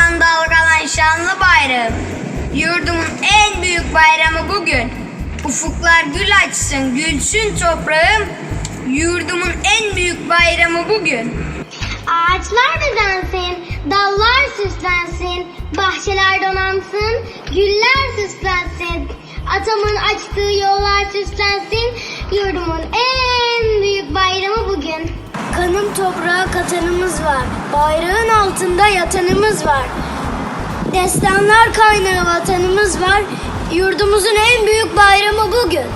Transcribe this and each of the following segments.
Dalgalan dalgalan şanlı bayrağım. Yurdumun en büyük bayramı bugün. Ufuklar gül açsın, gülsün toprağım. Yurdumun en büyük bayramı bugün. Ağaçlar bezensin, dallar süslensin, bahçeler donansın, güller süslensin. Atamın açtığı yollar süslensin, yurdumun en büyük bayramı. Kanım toprağa katanımız var, bayrağın altında yatanımız var. Destanlar kaynağı vatanımız var, yurdumuzun en büyük bayramı bugün.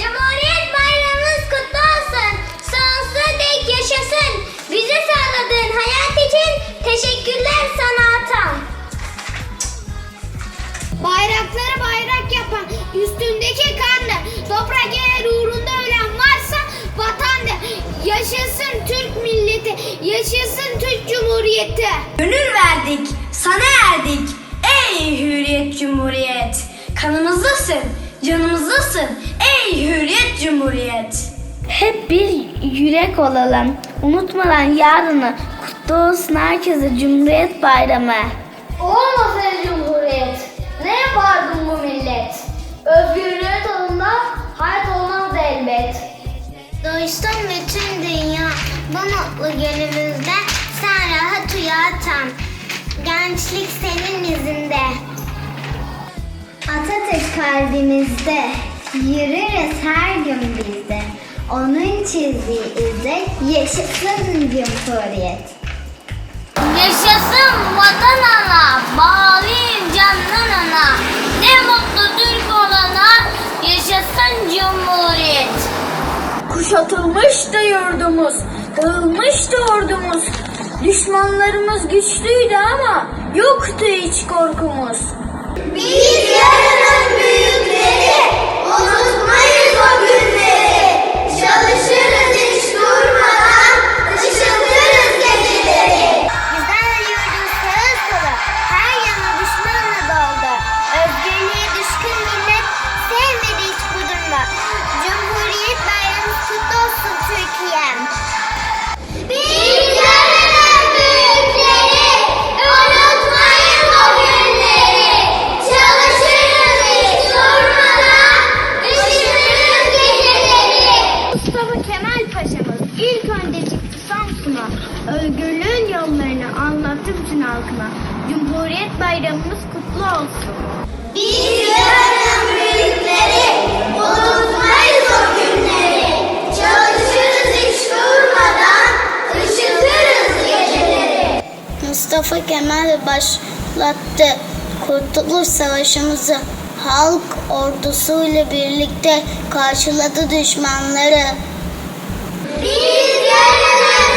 Cumhuriyet bayramımız kutlu olsun, sonsuza dek yaşasın. Bize sağladığın hayat için Cumhuriyeti. Gönül verdik, sana erdik. Ey hürriyet cumhuriyet. Kanımızdasın, canımızdasın. Ey hürriyet cumhuriyet. Hep bir yürek olalım. Unutmadan yarını kutlu olsun herkese Cumhuriyet Bayramı. Olmasaydı Gençlik senin izinde. Atatürk kalbimizde, yürürüz her gün bizde. Onun çizdiği izle yaşasın Cumhuriyet. Yaşasın vatan ana, bağlıyım candan ana. Ne mutlu Türk olana, yaşasın Cumhuriyet. Kuşatılmış da yurdumuz, dağılmış da ordumuz. Düşmanlarımız güçlüydü ama yoktu hiç korkumuz. Biz yarının Özgürlüğün yollarını anlattı bütün halkına. Cumhuriyet bayramımız kutlu olsun. Biz büyükleri, unutmayız o günleri. Çalışırız hiç durmadan, ışıtırız geceleri. Mustafa Kemal başlattı Kurtuluş Savaşımızı. Halk ordusuyla birlikte karşıladı düşmanları. Biz yarının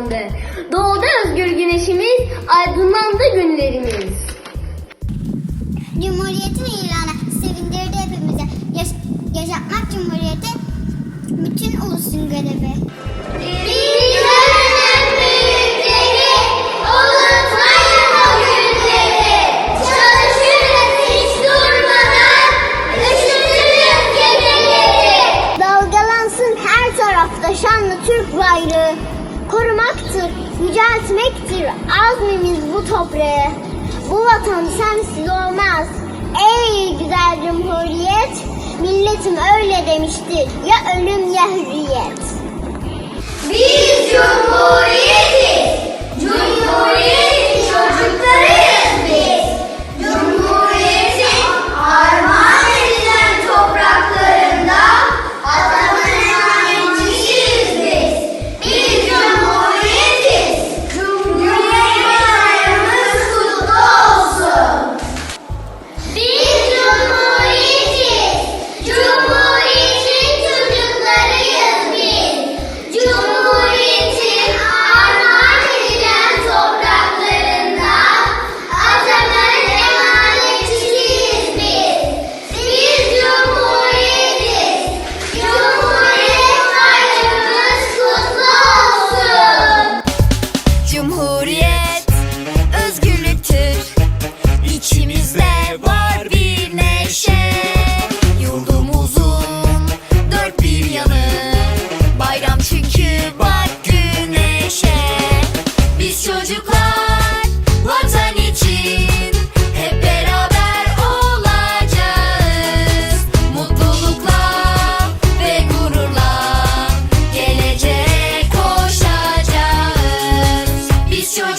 sonuçlandı. Doğdu özgür güneşimiz, aydınlandı günlerimiz. Cumhuriyetin ilanı sevindirdi hepimizi. Yaş yaşatmak Cumhuriyeti bütün ulusun görevi. Şanlı Türk bayrağı. Korumaktır, yüceltmektir azmimiz bu toprağı. Bu vatan sensiz olmaz. Ey güzel cumhuriyet, milletim öyle demiştir. Ya ölüm ya hürriyet. Biz Cumhuriyet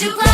you play?